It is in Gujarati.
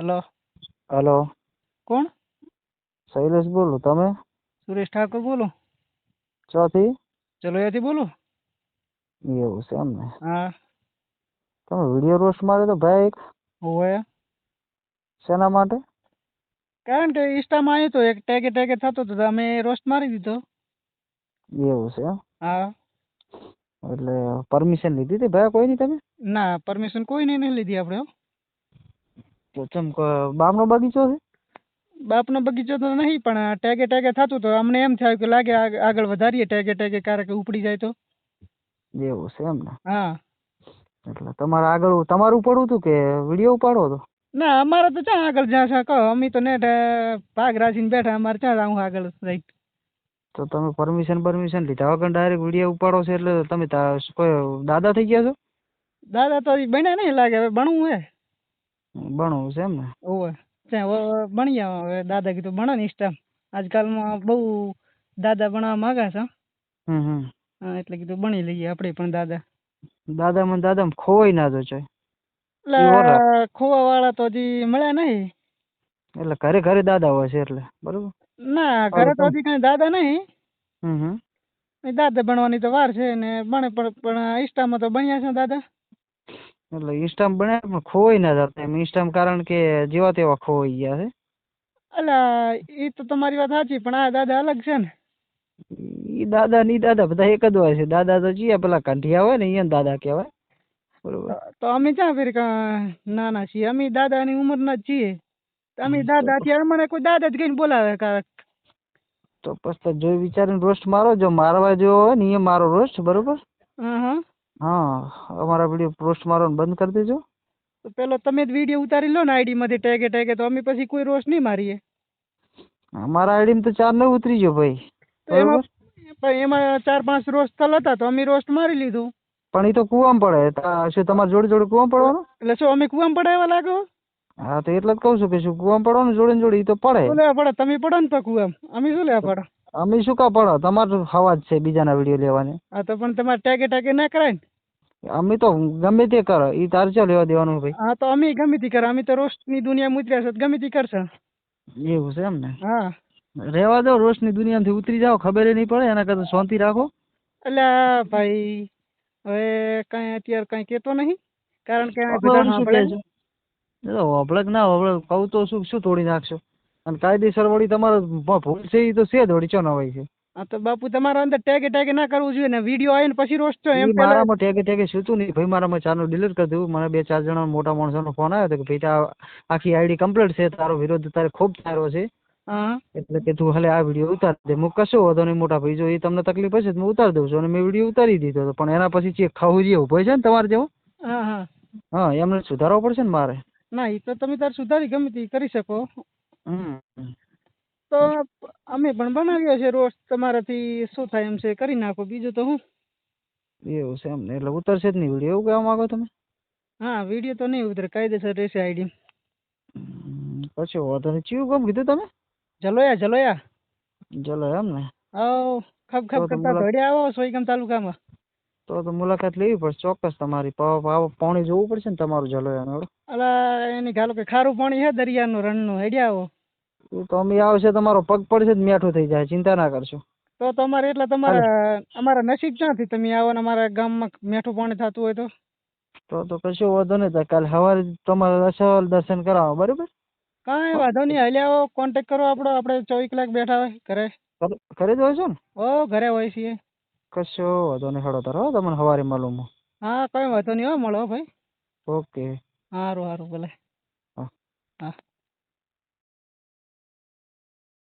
હલો. હલો. કોણ? શૈલેષ બોલું તમે? સુરેશ ઠાકોર બોલો? ચોથી? ચલોયાથી બોલો? એવું છે એમ ને હા. તમે વીડિયો રોસ્ટ માર્યો તો ભાઈ એક. હોવે. શેના માટે? કારણ કે ઇન્સ્ટામાં આવ્યો તો એક ટેગે ટેગે થતો હતો તો અમે રોસ્ટ મારી દીધો. એવું છે એમ? હા. એટલે પરમિશન લીધી હતી ભાઈ કોઈની તમે? ના પરમિશન કોઈને નહીં લીધી આપણે હો. તો ચમ બામનો બગીચો છે? બાપનો બગીચો તો નહીં પણ ટેગે ટેગે થતું તો અમને એમ થયું કે લાગે આગળ વધારીએ ટેગે ટેગે ક્યારેક ઉપડી જાય તો. એવું છે એમ ને? હા. એટલે તમારે આગળ તમારું પડવું હતું કે વીડિયો ઉપાડો હતો ના અમારે તો ક્યાં આગળ જ્યાં છે કહો. અમે તો નેટ અ, ભાગ રાખીને બેઠા અમારે ક્યાં જાવું આગળ રાઈટ. તો તમે પરમિશન પરમિશન લીધા વગર ડાયરેક્ટ વીડિયો ઉપાડો છે એટલે તમે તા- કોઈ દાદા થઈ ગયા છો? દાદા તો બન્યા નહીં લાગે હવે ભણવું હે. ભણવું છે એમ ને? ઓવે. ત્યાં હવે ભણીએ હવે દાદા કીધું ભણો ને ઇન્સ્ટા આજકાલમાં બહુ દાદા ભણવા માંગે છે. હમ હમ. હા એટલે કીધું ભણી લઈએ આપણે પણ દાદા. દાદા મને દાદા ખોવાઈ ના જો છે એટલે ખોવા વાળા તો હજી મળ્યા નહીં. એટલે ઘરે ઘરે દાદા હોય છે એટલે બરોબર? ના ઘરે તો હજી કઈ દાદા નહીં. હમ હમ. દાદા ભણવાની તો વાર છે ને ભણે પણ પણ ઇન્સ્ટામાં તો ભણ્યા છે દાદા. એટલે ઇન્સ્ટામ બન્યા પણ ખોવાઈ ના જતા એમ. ઇન્સ્ટામ કારણ કે જેવા તેવા ખોવાઈ ગયા છે. અલા એ તો તમારી વાત સાચી પણ આ દાદા અલગ છે ને? ઈ દાદા ની દાદા બધા એક જ હોય છે. દાદા તો જીયા પેલા કંઠિયા હોય ને એને દાદા કહેવાય. બરોબર. તો અમે ક્યાં ફેર નાના છીએ? અમે દાદાની ઉંમરના જ છીએ. અમે દાદા અત્યારે મને કોઈ દાદા જ કહીને બોલાવે કારક તો પછી તો જોઈ વિચારીને રોસ્ટ મારો જો મારવા જેવો હોય ને એ મારો રોસ્ટ બરોબર? હા હા. હા અમારા વીડિયો પોસ્ટ મારવાનું બંધ કરી દેજો. તો પેલો તમે જ વીડિયો ઉતારી લો ને આઈડી માંથી ટેગે ટેગે તો અમે પછી કોઈ રોષ નહીં મારીએ. અમારા આઈડી તો ચાર નવ ઉતરી ગયો ભાઈ. એમાં એમાં ચાર પાંચ રોસ્ટ થયેલ હતા તો અમે રોસ્ટ મારી લીધું. પણ એ તો કુવામ પડે શું તમારે જોડે જોડે કુવામ પડવાનું? એટલે શું અમે કુવામ પડાવવા લાગો? હા તો એટલે જ કહું છું કે શું કુવામ પડવાનું જોડે જોડે એ તો પડે. લેવા પડે? તમે પડો ને તો કુવામ. અમે શું લેવા પડે? અમે શું કા પડો? તમારો હવા જ છે બીજાના વીડિયો લેવાની. હા તો પણ તમારે ટેગે ટેગે ના કરાય ને. અમે તો ગમે તે કરો ઈ તારે ચો લેવા દેવાનું ભાઈ? હા તો અમે ગમે તે કરે અમે તો રોસ્ટની દુનિયા ઉતર્યા છે ગમે તે કરશે. એવું છે એમ ને? હા. રહેવા દો દુનિયા દુનિયામાંથી ઉતરી જાઓ ખબર નહીં પડે એના કરતા શાંતિ રાખો. એટલે ભાઈ હવે કઈ અત્યારે કઈ કેતો નહીં કારણ કે હોભળે ના હોભળે કહું તો શું શું તોડી નાખશો? અને કાયદેસર વળી તમારે ભૂલ છે એ તો છે જ વળી ચો નવાઈ છે? હા તો બાપુ તમારા અંદર ટેગે ટેગે ના કરવું જોઈએ ને વીડિયો આવીને પછી રોસ્ટો એમ મારામાં ટેકે ટેકે સૂતું નહીં. ભાઈ મારામાં ચારનું ડિલીટ કરી દેવું મને બે ચાર જણા મોટા માણસોનો ફોન આવ્યો હતો કે ભાઈ આખી આઈડી કમ્પ્લીટ છે. તારો વિરોધ તારે ખૂબ સારો છે. એટલે કે તું હાલે આ વીડિયો ઉતાર દે. હું કશો વાંધો નહીં મોટા ભાઈ જો એ તમને તકલીફ હશે તો હું ઉતારી દઉં છું. અને મેં વીડિયો ઉતારી દીધો હતો પણ એના પછી જે ખહુજી ઊભો છે ને તમારે જેવો? હા એમને સુધારવો પડશે ને મારે? ના એ તો તમે તાર સુધારી ગમે તે કરી શકો. હમ. તો અમે પણ બનાવ્યો છે રોસ્ટ. તમારાથી શું થાય એમ છે કરી નાખો. બીજું તો હું? એવું છે એમ ને એટલે ઉતરશે જ નહીં વીડિયો. એવું કહેવા માંગો તમે? હા વીડિયો તો નહીં ઉતરે. કાયદેસર રહેશે આઈડી. પછી વાંધો નહીં. ચિયું ગમ કીધું તમે? જલોયા જલોયા. ચલો એમ ને? આવ ખબ ખબ કરતા ઘડે આવો સોઈગામ તાલુકામાં. તો તો મુલાકાત લેવી પડશે ચોક્કસ તમારી. પાણી જોવું પડશે ને તમારું જલોયા એનો અલા એની ગાલો કે ખારું પાણી છે દરિયાનું રણનું. હેડ્યા આવો. અમે આવશે તમારો પગ પડશે જ મેઠું થઈ જાય ચિંતા ના કરશો. તો તમારે એટલે તમારા અમારા નસીબ ક્યાંથી? તમે આવો ને અમારા ગામમાં મેઠું પાણી થતું હોય તો. તો તો કશો વાંધો નહીં થાય કાલે સવારે તમારે સવાલ દર્શન કરાવો બરોબર? કાંઈ વાંધો નહીં હાલે આવો કોન્ટેક કરો આપણો આપણે ચોવીસ કલાક બેઠા હોય ઘરે. ઘરે- જ હોય છે ને? ઓ ઘરે હોય છીએ. કશો વાંધો નહીં હળો તારો તમને સવારે માલુમ હા. કઈ વાંધો નહીં હો મળો ભાઈ. ઓકે. સારું સારું ભલે. હા. હા.